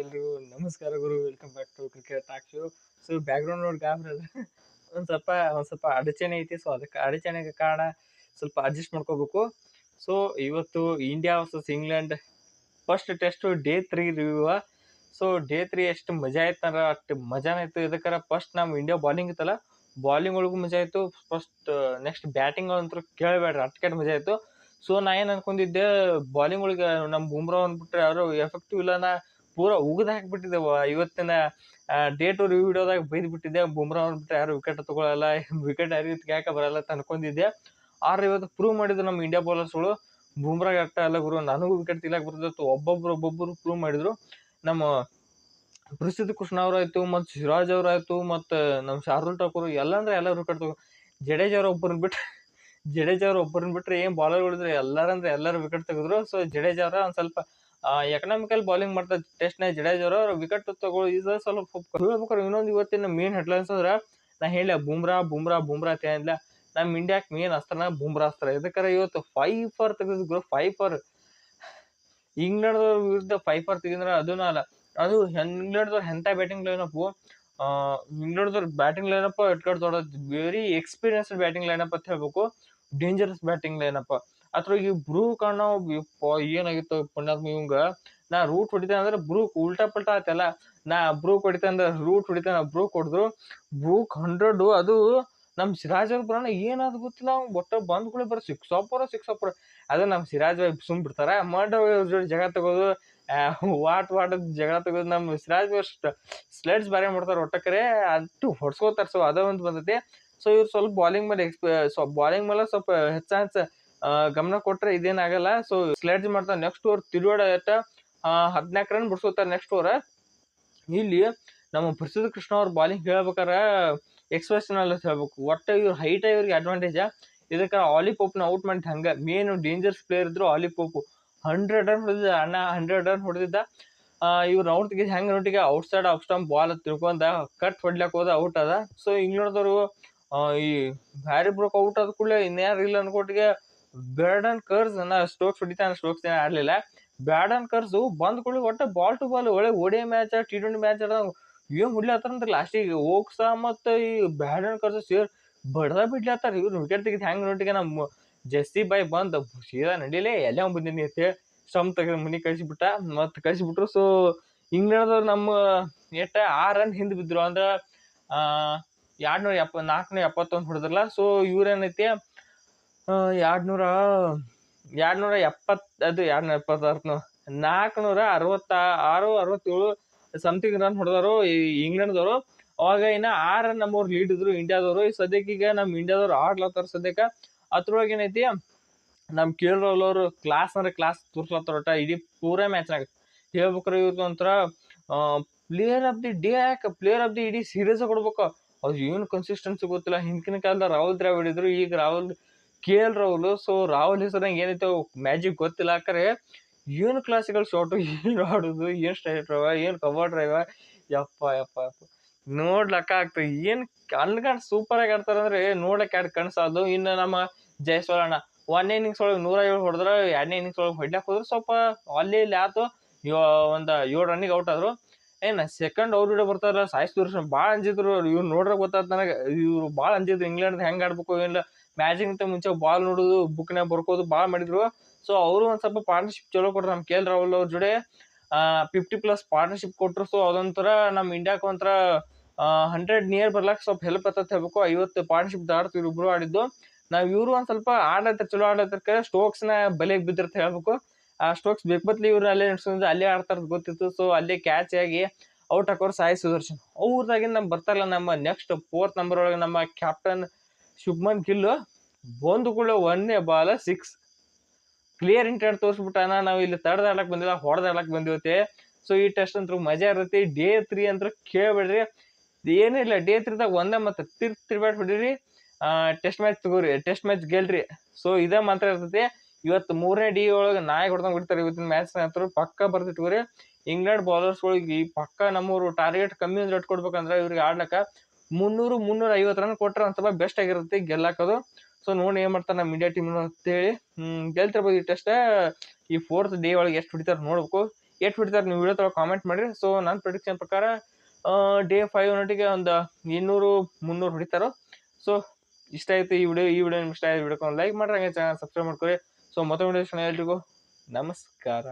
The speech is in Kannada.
ಎಲ್ರಿಗೂ ನಮಸ್ಕಾರ ಗುರು. Welcome back to cricket talk show so background ನೋಡಿ ಗಾಬ್ರ ಒಂದು ಸ್ವಲ್ಪ ಒಂದು ಸ್ವಲ್ಪ ಅಡಚಣೆ ಐತಿ. ಸೊ ಅದಕ್ಕೆ ಅಡಚಣೆಗೆ ಕಾರಣ ಸ್ವಲ್ಪ ಅಡ್ಜಸ್ಟ್ ಮಾಡ್ಕೋಬೇಕು. ಸೊ ಇವತ್ತು India versus England first test day three review so day three ಎಷ್ಟು ಮಜಾ ಆಯ್ತಂದ್ರೆ ಅಷ್ಟು ಮಜಾನ ಇತ್ತು. ಇದಕ್ಕಾರ ಫಸ್ಟ್ ನಮ್ಮ ಇಂಡಿಯಾ ಬಾಲಿಂಗ್ ಇತ್ತಲ್ಲ ಬಾಲಿಂಗ್ ಒಳಗೂ ಮಜಾ ಆಯಿತು. ಫಸ್ಟ್ ನೆಕ್ಸ್ಟ್ ಬ್ಯಾಟಿಂಗ್ ಅಂತೂ ಕೇಳಬೇಡ್ರಿ, ಅಟ್ಕೆಟ್ ಮಜಾ ಆಯಿತು. ಸೊ ನಾ ಏನು ಅನ್ಕೊಂಡಿದ್ದೆ ಬಾಲಿಂಗ್ ಒಳಗೆ ನಮ್ಮ ಬುಮ್ರಾ ಅಂದ್ಬಿಟ್ರೆ ಯಾರು ಎಫೆಕ್ಟಿವ್ ಇಲ್ಲ ನಾ ಪೂರ ಉಗಿದು ಹಾಕ್ಬಿಟ್ಟಿದ್ದೆ ವ- ಇವತ್ತಿನ ಡೇಟ್ ವಿಡಿಯೋದಾಗ ಬೈದು ಬಿಟ್ಟಿದ್ದೆ ಬುಮ್ರಾ ಅಂದ್ಬಿಟ್ರೆ ಯಾರು ವಿಕೆಟ್ ತಗೊಳ್ಳಲ್ಲ ವಿಕೆಟ್ ಯಾರಿಗೆ ಯಾಕೆ ಬರಲ್ಲ ಅಂತ ಅನ್ಕೊಂಡಿದ್ದೆ. ಆದ್ರೆ ಇವತ್ತು ಪ್ರೂವ್ ಮಾಡಿದ್ರು ನಮ್ಮ ಇಂಡಿಯಾ ಬೌಲರ್ಸ್ಗಳು ಬುಮ್ರಾಗ್ ಅಷ್ಟ ಅಲ್ಲ ಗುರು, ನನಗೂ ವಿಕೆಟ್ ತಿಲಾಕ್ ಬರ್ತಿತ್ತು ಒಬ್ಬೊಬ್ರು ಒಬ್ಬೊಬ್ರು ಪ್ರೂವ್ ಮಾಡಿದ್ರು. ನಮ್ಮ ಪ್ರಸಿದ್ಧ ಕೃಷ್ಣ ಅವರಾಯ್ತು, ಮತ್ತು ಸಿರಾಜ್ ಅವರಾಯ್ತು, ಮತ್ತು ನಮ್ಮ ಶಾರ್ದುಲ್ ಠಾಕೂರ್ ಎಲ್ಲ ಅಂದ್ರೆ ಎಲ್ಲ ವಿಕೆಟ್ ತಗೋ, ಜಡೇಜಾ ಅವ್ರ ಒಬ್ಬರನ್ನ ಬಿಟ್ಟು ಜಡೇಜಾ ಅವ್ರ ಒಬ್ಬರನ್ನ ಬಿಟ್ಟರೆ ಏನು ಬಾಲರ್ಗಳಿದ್ರೆ ಎಲ್ಲರಂದ್ರೆ ಎಲ್ಲರೂ ವಿಕೆಟ್ ತೆಗೆದ್ರು. ಸೊ ಜಡೇಜಾ ಅವರ ಒಂದು ಸ್ವಲ್ಪ ಎಕನಾಮಿಕಲ್ ಬೌಲಿಂಗ್ ಮಾಡ್ತಾರೆ ಟೆಸ್ಟ್ನಾಗ ಜಡೇಜಾ ಅವರು ವಿಕೆಟ್ ತಗೊಳ್ಳೋ ಇದು ಸ್ವಲ್ಪ ಹೇಳ್ಬೇಕಾದ್ರೆ ಇನ್ನೊಂದು ಇವತ್ತಿನ ಮೇನ್ ಹೆಡ್ಲೈನ್ಸ್ ಅಂದ್ರೆ, ನಾ ಹೇಳ ಬುಮ್ರಾ ಬುಮ್ರಾ ಬುಮ್ರಾ ಅಂತ ನಮ್ಮ ಇಂಡಿಯಾಕ್ ಮೇನ್ ಅಸ್ತ್ರನ ಬುಮ್ರಾ ಅಸ್ತ್ರ. ಇದಕ್ಕಾರ ಇವತ್ತು ಫೈವ್ ತೆಗೆದ್ ತೆಗೆದಿದ್ರು ಫೈವ್ ಫರ್ ಇಂಗ್ಲೆಂಡ್ದವ್ರ ವಿರುದ್ಧ ಫೈವ್ ಫರ್ ತೆಗೆದ್ರೆ ಅದೂ ಅಲ್ಲ. ಅದು ಇಂಗ್ಲೆಂಡ್ದವ್ರ ಎಂಥ ಬ್ಯಾಟಿಂಗ್ ಲೈನಪ್ಪು ಇಂಗ್ಲೆಂಡ್ದವ್ರ ಬ್ಯಾಟಿಂಗ್ ಲೈನಪ್ಪ ಇಟ್ಕೊಂಡು ದೊಡ್ಡ ವೆರಿ ಎಕ್ಸ್ಪೀರಿಯನ್ಸ್ಡ್ ಬ್ಯಾಟಿಂಗ್ ಲೈನಪ್ ಅಂತ ಹೇಳ್ಬೇಕು. ಡೇಂಜರಸ್ ಬ್ಯಾಟಿಂಗ್ ಲೈನಪ್ ಅದ್ರಾಗ ಈ ಬ್ರೂ ಕಾಣೋ ಯಪ್ಪ, ಏನಾಗಿತ್ತು ಪುಣ್ಯಾತ್ಮ ಇವಂಗ? ನಾ ರೂಟ್ ಹೊಡಿತೇನೆ ಅಂದ್ರೆ ಬ್ರೂಕ್ ಉಲ್ಟಾ ಪಲ್ಟಾ ಆತಲ್ಲ. ನಾ ಬ್ರೂಕ್ ಹೊಡಿತೇನೆ ಅಂದ್ರೆ ರೂಟ್ ಹೊಡಿತೇನೆ ಬ್ರೂ ಹೊಡೆದ್ರು ಬ್ರೂಕ್ ಹಂಡ್ರೆಡ್ ಅದು ನಮ್ಮ ಸಿರಾಜ್ ಬರೋಣ ಏನಾದ್ರು ಗೊತ್ತಿಲ್ಲ ಅವ್ನು ಒಟ್ಟ ಕೂಡ ಬರೋ ಸಿಕ್ಸ್ ಅಪ್ಪರ ಸಿಕ್ಸ್ ಅಪ್ಪರ ಅದೇ ನಮ್ಮ ಸಿರಾಜ್ ಭಾಯ್ ಸುಮ್ ಬಿಡ್ತಾರ. ಮರ್ಡರ್ ಜೋಡಿ ಜಗ ತಗೋದು ವಾಟ್ ವಾಟ್ ಜಗ ತಗೋದು ನಮ್ಮ ಸಿರಾಜ್ ಅಷ್ಟು ಸ್ಲೆಡ್ಸ್ ಬಾರಿ ಮಾಡ್ತಾರೆ ಒಟ್ಟಕರೆ ಅಷ್ಟು ಹೊಡ್ಸ್ಕೋತಾರೆ. ಸೊ ಅದ ಒಂದು ಬಂದೈತಿ. ಸೊ ಇವ್ರು ಸ್ವಲ್ಪ ಬಾಲಿಂಗ್ ಮೇಲೆ ಎಕ್ಸ್ಪ ಸ್ವಲ್ಪ ಬಾಲಿಂಗ್ ಮೇಲೆ ಸ್ವಲ್ಪ ಹೆಚ್ಚ ಹೆಚ್ಚ ಗಮನ ಕೊಟ್ರೆ ಇದೇನಾಗಲ್ಲ ಸೊ ಸ್ಲೆಡ್ಜ್ ಮಾಡ್ತಾರೆ ನೆಕ್ಸ್ಟ್ ಓವರ್ ತಿರುವಾಡ ಹದಿನಾಲ್ಕು ರನ್ ಬಿಡ್ಸ್ಕೋತಾರೆ ನೆಕ್ಸ್ಟ್ ಓವರ್ ಇಲ್ಲಿ ನಮ್ಮ ಪ್ರಸಿದ್ಧ ಕೃಷ್ಣ ಅವ್ರ ಬಾಲಿಂಗ್ ಹೇಳ್ಬೇಕಾರ ಎಕ್ಸ್ಪ್ರೆಷನ್ ಅಂತ ಹೇಳ್ಬೇಕು. ಒಟ್ಟು ಇವ್ರ ಹೈಟ್ ಇವ್ರಿಗೆ ಅಡ್ವಾಂಟೇಜ್ ಇದಕ್ಕೆ ಆಲಿ ಪೋಪ್ನ ಔಟ್ ಮಾಡಿದ ಹಂಗೆ. ಮೇನ್ ಡೇಂಜರ್ಸ್ ಪ್ಲೇಯರ್ ಇದ್ರು ಆಲಿ ಪೋಪ್ ಹಂಡ್ರೆಡ್ ರನ್ ಹೊಡೆದಿದ್ದ ಅಣ್ಣ ಹಂಡ್ರೆಡ್ ರನ್ ಹೊಡೆದಿದ್ದ. ಇವ್ರು ಔಟ್ ತೆಗೆದು ಹೆಂಗೆ ನೋಟಿಗೆ outside off stump ball ತಿಳ್ಕೊಂಡ ಕಟ್ ಹೊಡ್ಲಕ್ಕೆ ಹೋದ ಔಟ್ ಅದ. ಸೊ ಇಂಗ್ಲೆಂಡ್ದವರು ಈ ಹ್ಯಾರಿ ಬ್ರೋಕ್ ಔಟ್ ಆದ ಕೂಡಲೇ ಇನ್ಯಾರು ಇಲ್ಲ ಅನ್ಕೊಟ್ಟಿಗೆ ಬ್ಯಾಡನ್ ಕರ್ಸ್ ನಾ ಸ್ಟೋಕ್ಸ್ ಹೊಡಿತಾನೆ ಸ್ಟೋಕ್ಸ್ ಏನ ಆಡ್ಲಿಲ್ಲ. ಬ್ಯಾಡನ್ ಕರ್ಸು ಬಂದ್ ಕೂಡ ಒಟ್ಟು ಬಾಲ್ ಟು ಬಾಲ್ ಒಳ್ಳೆ ಓಡಿ ಮ್ಯಾಚ್ ಟಿ ಟ್ವೆಂಟಿ ಮ್ಯಾಚ್ ಅದ ಏನ್ ಹೊಡ್ಲತ್ತಾರ ಲಾಸ್ಟಿಗೆ ಹೋಗ್ಸ ಮತ್ತು ಈ ಬ್ಯಾಡನ್ ಕರ್ಸು ಸೇರ್ ಬಡ್ದ ಬಿಡ್ಲತ್ತಾರ ಇವ್ರು ವಿಕೆಟ್ ತೆಗೆದು ಹೆಂಗೆ ನೋಟಿಗೆ ನಮ್ಮ ಜಸ್ಸಿ ಬಾಯ್ ಬಂದ್ ಸೀದಾ ನಡಿಲೇ ಎಲ್ಲ ಬಂದಿನಿ ಅಂತ ಹೇಳಿ ಸಮ್ ತೆಗೆದು ಮನಿ ಕಳಿಸಿಬಿಟ್ಟ. ಮತ್ತೆ ಕಳಿಸಿಬಿಟ್ರು ಸೊ ಇಂಗ್ಲೆಂಡ್ದವ್ರು ನಮ್ಮ ಎಟ್ಟ ಆರು ರನ್ ಹಿಂದೆ ಬಿದ್ರು. ಅಂದ್ರೆ ಎರಡ್ನೂರ ಎಪ್ಪ ನಾಲ್ಕುನೂರ ಎಪ್ಪತ್ತೊಂದು ಹೊಡೆದ್ರಲ್ಲ. ಸೊ ಇವ್ರೇನೈತಿ ಎರಡ್ನೂರ ಎರಡ್ನೂರ ಎಪ್ಪತ್ತು ಅದು ಎರಡ್ನೂರ ಎಪ್ಪತ್ತಾರು ನಾಲ್ಕುನೂರ ಅರವತ್ತ ಆರು, ಅರವತ್ತೇಳು ಸಮಥಿಂಗ್ ರನ್ ಹೊಡೆದವರು ಇಂಗ್ಲೆಂಡ್ದವರು. ಅವಾಗ ಇನ್ನು ಆರು ರನ್ ನಮ್ಮವ್ರು ಲೀಡ್ ಇದ್ರು ಇಂಡಿಯಾದವರು. ಈ ಸದ್ಯಕ್ಕೆ ಈಗ ನಮ್ಮ ಇಂಡಿಯಾದವ್ರು ಆಡ್ಲತ್ತಾರ ಸದ್ಯಕ್ಕೆ. ಅದ್ರೊಳಗೆ ಏನೈತಿ ನಮ್ಮ ಕೆ ಕ್ಲಾಸ್ ಅಂದ್ರೆ ಕ್ಲಾಸ್ ತೋರ್ಸ್ಲತ್ತಾರ ಒಟ್ಟ ಇಡೀ ಪೂರ ಮ್ಯಾಚ್ನಾಗ ಹೇಳ್ಬೇಕ್ರೆ ಇವ್ರದ್ದು ಒಂಥರ ಪ್ಲೇಯರ್ ಆಫ್ ದಿ ಡೇ ಯಾಕೆ ಪ್ಲೇಯರ್ ಆಫ್ ದಿ ಇಡೀ ಸೀರೀಸ್ ಕೊಡ್ಬೇಕು. ಅದು ಏನು ಕನ್ಸಿಸ್ಟೆನ್ಸಿ ಗೊತ್ತಿಲ್ಲ. ಹಿಂದಿನ ಕಾಲದ ರಾಹುಲ್ ದ್ರಾವಿಡ್ ಇದ್ರು, ಈಗ Rahul K L Rahul so Rahul ಹೆಸರಂಗೆ ಏನೈತೆ ಮ್ಯಾಜಿಕ್ ಗೊತ್ತಿಲ್ಲ. ಯಾಕಂದ್ರೆ, ಏನು ಕ್ಲಾಸಿಕಲ್ ಶಾರ್ಟು ಏನು ಆಡೋದು, ಏನು ಸ್ಟೈಲ್ ಡ್ರೈವ ಏನು ಕವರ್ ಡ್ರೈವ ಯಪ್ಪ ಯಪ್ಪ ಯಪ್ಪ. ನೋಡ್ಲಕ್ಕ ಆಗ್ತದೆ ಏನು ಅಲ್ಗಂಡ್ ಸೂಪರ್ ಆಗಿ ಆಡ್ತಾರೆ ಅಂದ್ರೆ ನೋಡಕ್ಕೆ ಎರಡು ಕಣ್ಸಾದು ಇನ್ನು ನಮ್ಮ ಜಯಸ್ವಾಲ್ ಅಣ್ಣ ಇನ್ನಿಂಗ್ಸ್ ಒಳಗೆ ನೂರ ಏಳು ಹೊಡೆದ್ರೆ, ಎರಡನೇ ಇನ್ನಿಂಗ್ಸ್ ಒಳಗೆ ಹೊಡ್ಲಕ್ಕೆ ಹೋದ್ರೆ ಸ್ವಲ್ಪ ಅಲ್ಲಿ ಇಲ್ಲಿ ಆಯ್ತು ಒಂದು ಏಳು ರನ್ನಿಗೆ ಔಟ್ ಆದ್ರು. ಏನು ಸೆಕೆಂಡ್ ಅವ್ರ ಹಿಡಿಯೋ ಬರ್ತಾರಲ್ಲ ಸಾಯಿಸ್ ದೂರ ಭಾಳ ಅಂಜಿದ್ರು. ಇವ್ರು ನೋಡ್ರೆ ಗೊತ್ತಾಯ್ತು ನನಗೆ. ಇವ್ರು ಭಾಳ ಅಂಜಿದ್ರು. ಇಂಗ್ಲೆಂಡ್ ಹೆಂಗೆ ಆಡ್ಬೇಕು ಏನಿಲ್ಲ ಮ್ಯಾಚಿಗಿಂತ ಮುಂಚೆ ಬಾಲ್ ನೋಡೋದು ಬುಕ್ನಾಗ ಬರ್ಕೋದು ಭಾಳ ಮಾಡಿದ್ರು. ಸೊ ಅವರು ಒಂದು ಸ್ವಲ್ಪ ಪಾರ್ಟ್ನರ್ಶಿಪ್ ಚಲೋ ಕೊಟ್ರು ನಮ್ಮ ಕೆ ಎಲ್ ರಾಹುಲ್ ಅವ್ರ ಜೊಡೆ. ಫಿಫ್ಟಿ ಪ್ಲಸ್ ಪಾರ್ಟ್ನರ್ಶಿಪ್ ಕೊಟ್ಟರು ಸೊ ಅದೊಂಥರ ನಮ್ಮ ಇಂಡಿಯಾಕ್ಕೆ ಒಂಥರ ಹಂಡ್ರೆಡ್ ನಿಯರ್ ಬರ್ಲಾಕ್ ಸ್ವಲ್ಪ ಹೆಲ್ಪ್ ಆತತ್ ಹೇಳ್ಬೇಕು. ಐವತ್ತು ಪಾರ್ಟ್ನರ್ಶಿಪ್ ಆಡ್ತಿದ್ರು ಇಬ್ರು ಆಡಿದ್ದು. ನಾವು ಇವರು ಒಂದು ಸ್ವಲ್ಪ ಆಡತ್ತ ಚಲೋ ಆಡ್ಲತ್ತಾರ ಸ್ಟೋಕ್ಸ್ನ ಬಲೆಗೆ ಬಿದ್ದಿರ್ತ ಹೇಳ್ಬೇಕು. ಆ ಸ್ಟೋಕ್ಸ್ ಬೇಕಬತ್ಲಿ ಇವ್ರು ಅಲ್ಲೇ ನಡೆಸೋದು ಅಲ್ಲೇ ಆಡ್ತಾರ ಗೊತ್ತಿತ್ತು. ಸೊ ಅಲ್ಲೇ ಕ್ಯಾಚ್ ಆಗಿ ಔಟ್ ಹಾಕೋರು ಸಾಯಿ ಸುದರ್ಶನ್. ಅವ್ರದಾಗಿಂದ ನಮ್ಮ ಬರ್ತಾರಲ್ಲ ನಮ್ಮ ನೆಕ್ಸ್ಟ್ ಫೋರ್ತ್ ನಂಬರ್ ಒಳಗೆ ನಮ್ಮ ಕ್ಯಾಪ್ಟನ್ ಶುಭ್ಮನ್ ಗಿಲ್ ಬಂದು ಕೂಡ ಒಂದೇ ಬಾಲ ಸಿಕ್ಸ್ ಕ್ಲಿಯರ್ ಇಂಟೆಂಟ್ ತೋರಿಸ್ಬಿಟ್ಟಾನ. ನಾವು ಇಲ್ಲಿ ತಡೆದಾಡಕ್ ಬಂದಿಲ್ಲ ಹೊಡೆದಾಡಕ್ ಬಂದಿವತ್ತೆ. ಸೊ ಈ ಟೆಸ್ಟ್ ಅಂತೂ ಮಜಾ ಇರುತ್ತೆ. ಡೇ ತ್ರೀ ಅಂತ ಕೇಳ್ಬೇಡ್ರಿ. ಏನಿಲ್ಲ ಡೇ ತ್ರೀದಾಗ ಒಂದೇ ಮತ್ತೆ ತಿರ್ ತಿರ್ಬ್ಯಾಟ್ ಬಿಡ್ರಿ ಟೆಸ್ಟ್ ಮ್ಯಾಚ್ ತಗೋರಿ ಟೆಸ್ಟ್ ಮ್ಯಾಚ್ ಗೆಲ್ರಿ. ಸೊ ಇದೇ ಮಾತ್ರ ಇರ್ತೈತಿ. ಇವತ್ತು ಮೂರನೇ ಡಿ ಒಳಗೆ ನಾಯಿ ಹೊಡೆದಂಗ್ ಬಿಡ್ತಾರೆ ಇವತ್ತಿನ ಮ್ಯಾಚ್ ಅಂತೂ ಪಕ್ಕ ಬರ್ತಿಟ್ಕೋರಿ ಇಂಗ್ಲೆಂಡ್ ಬೌಲರ್ಸ್ಗಳಿಗೆ ಈ ಪಕ್ಕ ನಮ್ಮೂರು ಟಾರ್ಗೆಟ್ ಕಮ್ಮಿ ಅಂದ್ರೆ ಇಟ್ಕೊಡ್ಬೇಕಂದ್ರೆ ಇವ್ರಿಗೆ ಆಡ್ಲಕ್ಕ ಮುನ್ನೂರು ಮುನ್ನೂರ ಐವತ್ತು ರನ್ ಕೊಟ್ರೆ ಅಂತ ಬೆಸ್ಟ್ ಆಗಿರುತ್ತೆ ಗೆಲ್ಲಾಕೋದು ಸೊ ನೋಡಿ ಏನು ಮಾಡ್ತಾರೆ ನಮ್ಮ ಇಂಡಿಯಾ ಟೀಮ್ ಅಂತೇಳಿ ಗೆಲ್ತಿರ್ಬೋದು ಟೆಸ್ಟ್ ಈ ಫೋರ್ತ್ ಡೇ ಒಳಗೆ ಎಷ್ಟು ಹೊಡಿತಾರೆ ನೋಡ್ಬೇಕು. ಎಷ್ಟು ಹೊಡಿತಾರೆ ನೀವು ವಿಡಿಯೋ ಕಾಮೆಂಟ್ ಮಾಡಿರಿ. ಸೊ ನನ್ನ ಪ್ರಿಡಿಕ್ಷನ್ ಪ್ರಕಾರ ಡೇ ಫೈವ್ ಹಂಡ್ರೆಡ್ಗೆ ಒಂದು ಇನ್ನೂರು, ಮುನ್ನೂರು ಹೊಡಿತಾರೋ. ಸೊ ಇಷ್ಟ ಆಯಿತು ಈ ವಿಡಿಯೋ ಈ ವಿಡಿಯೋ ನಿಮ್ಗೆ ಇಷ್ಟ ಆಯ್ತು ಒಂದು ಲೈಕ್ ಮಾಡ್ರಿ, ಹಾಗೆ ಚಾನಲ್ ಸಬ್ಸ್ಕ್ರೈಬ್ ಮಾಡ್ಕೊಳ್ಳಿ ಸೊ ಮತ್ತೊಂದು ವಿಡಿಯೋ ಎಲ್ರಿಗೂ. ನಮಸ್ಕಾರ.